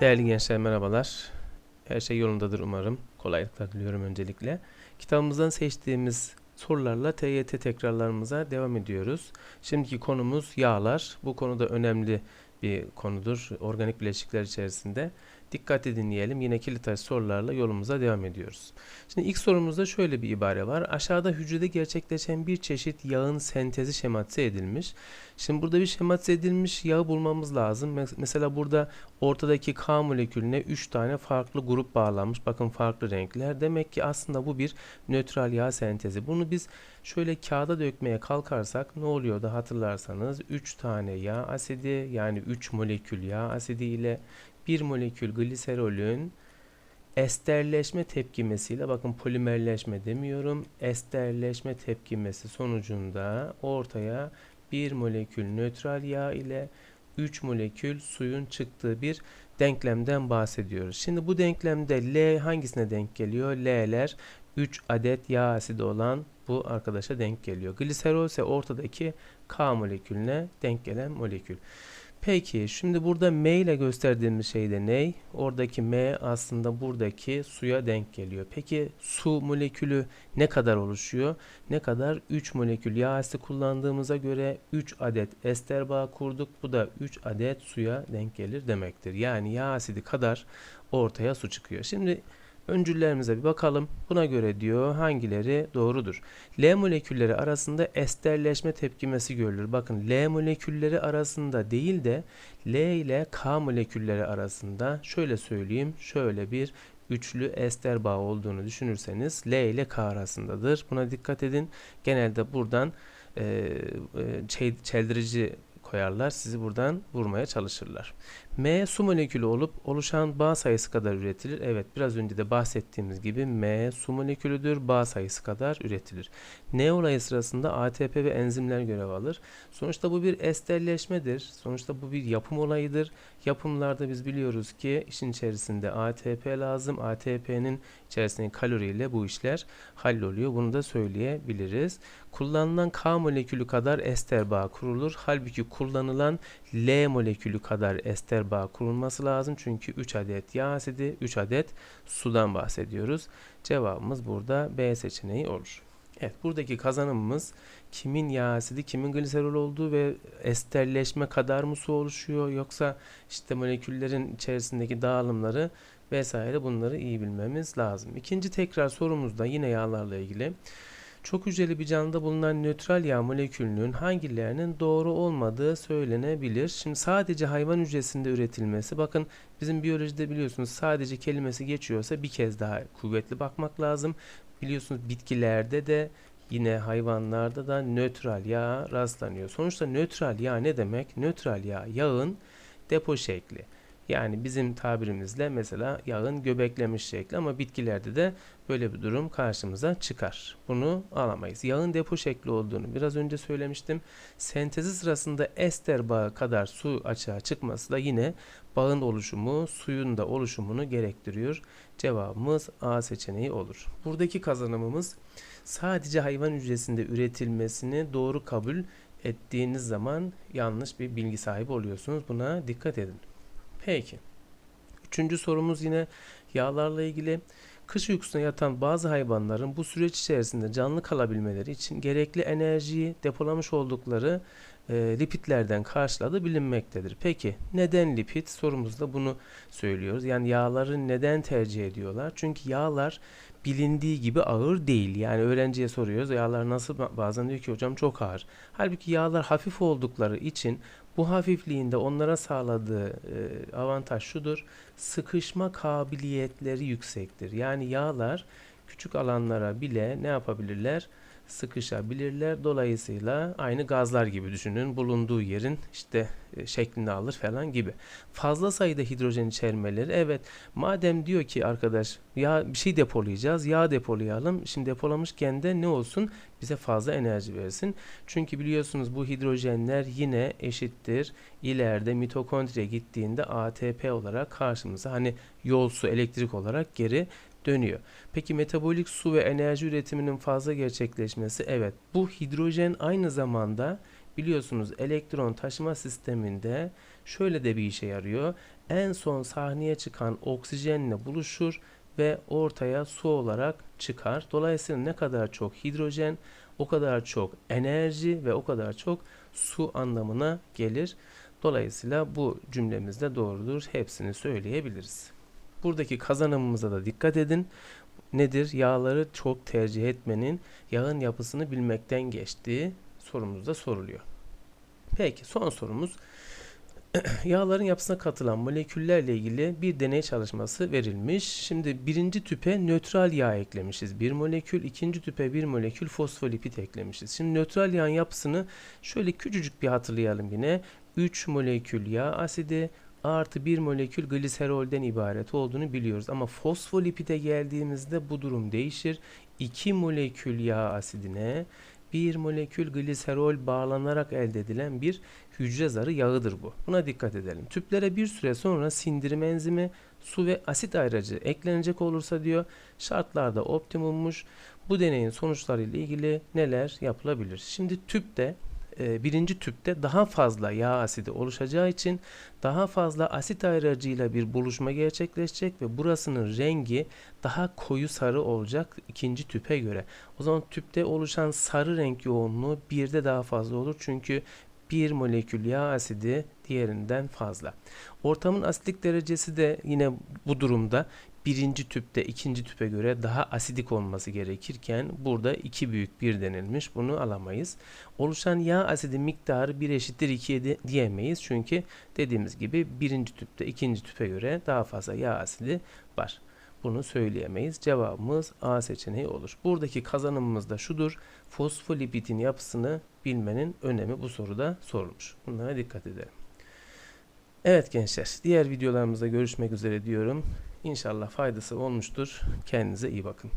Değerli gençler merhabalar. Her şey yolundadır umarım. Kolaylıklar diliyorum öncelikle. Kitabımızdan seçtiğimiz sorularla TYT tekrarlarımıza devam ediyoruz. Şimdiki konumuz yağlar. Bu konuda önemli bir konudur organik bileşikler içerisinde. Dikkatli dinleyelim. Yine kilit sorularla yolumuza devam ediyoruz. Şimdi ilk sorumuzda şöyle bir ibare var. Aşağıda hücrede gerçekleşen bir çeşit yağın sentezi şematize edilmiş. Şimdi burada bir şematize edilmiş yağı bulmamız lazım. Mes- Mesela burada ortadaki K molekülüne 3 tane farklı grup bağlanmış. Bakın farklı renkler. Demek ki aslında bu bir nötral yağ sentezi. Bunu biz şöyle kağıda dökmeye kalkarsak ne oluyordu hatırlarsanız 3 tane yağ asidi yani 3 molekül yağ asidi ile 1 molekül gliserolün esterleşme tepkimesiyle bakın polimerleşme demiyorum esterleşme tepkimesi sonucunda ortaya 1 molekül nötral yağ ile 3 molekül suyun çıktığı bir denklemden bahsediyoruz. Şimdi bu denklemde L hangisine denk geliyor? L'ler 3 adet yağ asidi olan bu arkadaşa denk geliyor. Gliserol ise ortadaki K molekülüne denk gelen molekül. Peki şimdi burada M ile gösterdiğimiz şey de ne? Oradaki M aslında buradaki suya denk geliyor. Peki su molekülü ne kadar oluşuyor? Ne kadar? 3 molekül yağ asidi kullandığımıza göre 3 adet ester bağı kurduk. Bu da 3 adet suya denk gelir demektir. Yani yağ asidi kadar ortaya su çıkıyor. Şimdi öncüllerimize bir bakalım. Buna göre diyor hangileri doğrudur? L molekülleri arasında esterleşme tepkimesi görülür. Bakın L molekülleri arasında değil de L ile K molekülleri arasında şöyle söyleyeyim şöyle bir üçlü ester bağı olduğunu düşünürseniz L ile K arasındadır. Buna dikkat edin. Genelde buradan e, e, çel- çeldirici koyarlar. Sizi buradan vurmaya çalışırlar. M su molekülü olup oluşan bağ sayısı kadar üretilir. Evet biraz önce de bahsettiğimiz gibi M su molekülüdür. Bağ sayısı kadar üretilir. N olayı sırasında ATP ve enzimler görev alır. Sonuçta bu bir esterleşmedir. Sonuçta bu bir yapım olayıdır. Yapımlarda biz biliyoruz ki işin içerisinde ATP lazım. ATP'nin içerisindeki kaloriyle bu işler halloluyor. Bunu da söyleyebiliriz. Kullanılan K molekülü kadar ester bağ kurulur. Halbuki kullanılan L molekülü kadar ester bağ kurulması lazım. Çünkü 3 adet yağ asidi, 3 adet sudan bahsediyoruz. Cevabımız burada B seçeneği olur. Evet buradaki kazanımımız kimin yağ asidi, kimin gliserol olduğu ve esterleşme kadar mı su oluşuyor yoksa işte moleküllerin içerisindeki dağılımları vesaire bunları iyi bilmemiz lazım. İkinci tekrar sorumuzda yine yağlarla ilgili. Çok hücreli bir canlıda bulunan nötral yağ molekülünün hangilerinin doğru olmadığı söylenebilir. Şimdi sadece hayvan hücresinde üretilmesi bakın bizim biyolojide biliyorsunuz sadece kelimesi geçiyorsa bir kez daha kuvvetli bakmak lazım. Biliyorsunuz bitkilerde de yine hayvanlarda da nötral yağ rastlanıyor. Sonuçta nötral yağ ne demek? Nötral yağ yağın depo şekli. Yani bizim tabirimizle mesela yağın göbeklemiş şekli ama bitkilerde de böyle bir durum karşımıza çıkar. Bunu alamayız. Yağın depo şekli olduğunu biraz önce söylemiştim. Sentezi sırasında ester bağı kadar su açığa çıkması da yine bağın oluşumu, suyun da oluşumunu gerektiriyor. Cevabımız A seçeneği olur. Buradaki kazanımımız sadece hayvan hücresinde üretilmesini doğru kabul ettiğiniz zaman yanlış bir bilgi sahibi oluyorsunuz. Buna dikkat edin. Peki. Üçüncü sorumuz yine yağlarla ilgili. Kış uykusuna yatan bazı hayvanların bu süreç içerisinde canlı kalabilmeleri için gerekli enerjiyi depolamış oldukları e, lipidlerden karşıladığı bilinmektedir. Peki neden lipid? Sorumuzda bunu söylüyoruz. Yani yağları neden tercih ediyorlar? Çünkü yağlar bilindiği gibi ağır değil. Yani öğrenciye soruyoruz yağlar nasıl? Ba- Bazen diyor ki hocam çok ağır. Halbuki yağlar hafif oldukları için bu hafifliğinde onlara sağladığı e, avantaj şudur. Sıkışma kabiliyetleri yüksektir. Yani yağlar küçük alanlara bile ne yapabilirler? Sıkışabilirler. Dolayısıyla aynı gazlar gibi düşünün. Bulunduğu yerin işte e, şeklini alır falan gibi. Fazla sayıda hidrojen içermeleri evet madem diyor ki arkadaş ya bir şey depolayacağız yağ depolayalım. Şimdi depolamışken de ne olsun? Bize fazla enerji versin. Çünkü biliyorsunuz bu hidrojenler yine eşittir. İleride mitokondriye gittiğinde ATP olarak karşımıza hani yol su elektrik olarak geri dönüyor. Peki metabolik su ve enerji üretiminin fazla gerçekleşmesi evet. Bu hidrojen aynı zamanda biliyorsunuz elektron taşıma sisteminde şöyle de bir işe yarıyor. en son sahneye çıkan oksijenle buluşur ve ortaya su olarak çıkar. Dolayısıyla ne kadar çok hidrojen, o kadar çok enerji ve o kadar çok su anlamına gelir. Dolayısıyla bu cümlemiz de doğrudur. Hepsini söyleyebiliriz. Buradaki kazanımımıza da dikkat edin. Nedir? Yağları çok tercih etmenin yağın yapısını bilmekten geçtiği sorumuzda soruluyor. Peki son sorumuz yağların yapısına katılan moleküllerle ilgili bir deney çalışması verilmiş. Şimdi birinci tüpe nötral yağ eklemişiz. Bir molekül, ikinci tüpe bir molekül fosfolipid eklemişiz. Şimdi nötral yağın yapısını şöyle küçücük bir hatırlayalım yine. 3 molekül yağ asidi artı 1 molekül gliserolden ibaret olduğunu biliyoruz. Ama fosfolipide geldiğimizde bu durum değişir. 2 molekül yağ asidine bir molekül gliserol bağlanarak elde edilen bir hücre zarı yağıdır bu. Buna dikkat edelim. Tüplere bir süre sonra sindirim enzimi, su ve asit ayracı eklenecek olursa diyor şartlarda optimummuş. Bu deneyin sonuçları ile ilgili neler yapılabilir? Şimdi tüpte e, birinci tüpte daha fazla yağ asidi oluşacağı için daha fazla asit ayracıyla bir buluşma gerçekleşecek ve burasının rengi daha koyu sarı olacak ikinci tüpe göre. O zaman tüpte oluşan sarı renk yoğunluğu birde daha fazla olur çünkü bir molekül yağ asidi diğerinden fazla. Ortamın asitlik derecesi de yine bu durumda birinci tüpte ikinci tüpe göre daha asidik olması gerekirken burada iki büyük bir denilmiş. Bunu alamayız. Oluşan yağ asidi miktarı 1 eşittir 2'ye diyemeyiz. Çünkü dediğimiz gibi birinci tüpte ikinci tüpe göre daha fazla yağ asidi var. Bunu söyleyemeyiz. Cevabımız A seçeneği olur. Buradaki kazanımımız da şudur. Fosfolipidin yapısını bilmenin önemi bu soruda sorulmuş. Bunlara dikkat edelim. Evet gençler, diğer videolarımızda görüşmek üzere diyorum. İnşallah faydası olmuştur. Kendinize iyi bakın.